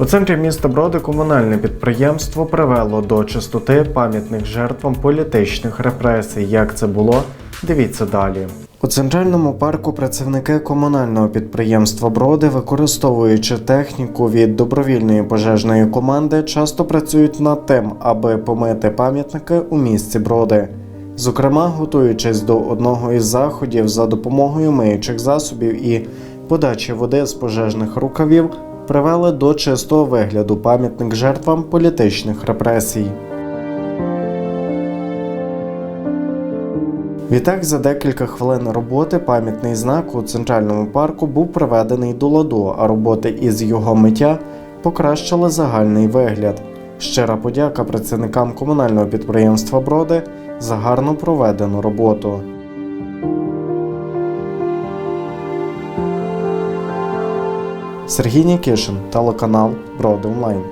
У центрі міста Броди комунальне підприємство привело до чистоти пам'ятних жертвам політичних репресій. Як це було? Дивіться далі. У центральному парку працівники комунального підприємства Броди, використовуючи техніку від добровільної пожежної команди, часто працюють над тим, аби помити пам'ятники у місті Броди. Зокрема, готуючись до одного із заходів за допомогою миючих засобів і подачі води з пожежних рукавів, привели до чистого вигляду пам'ятник жертвам політичних репресій. Відтак, за декілька хвилин роботи пам'ятний знак у центральному парку був приведений до ладу, а роботи із його миття покращили загальний вигляд. Щира подяка працівникам комунального підприємства Броди за гарно проведену роботу. Сергій Нікішин, телеканал Броди Онлайн.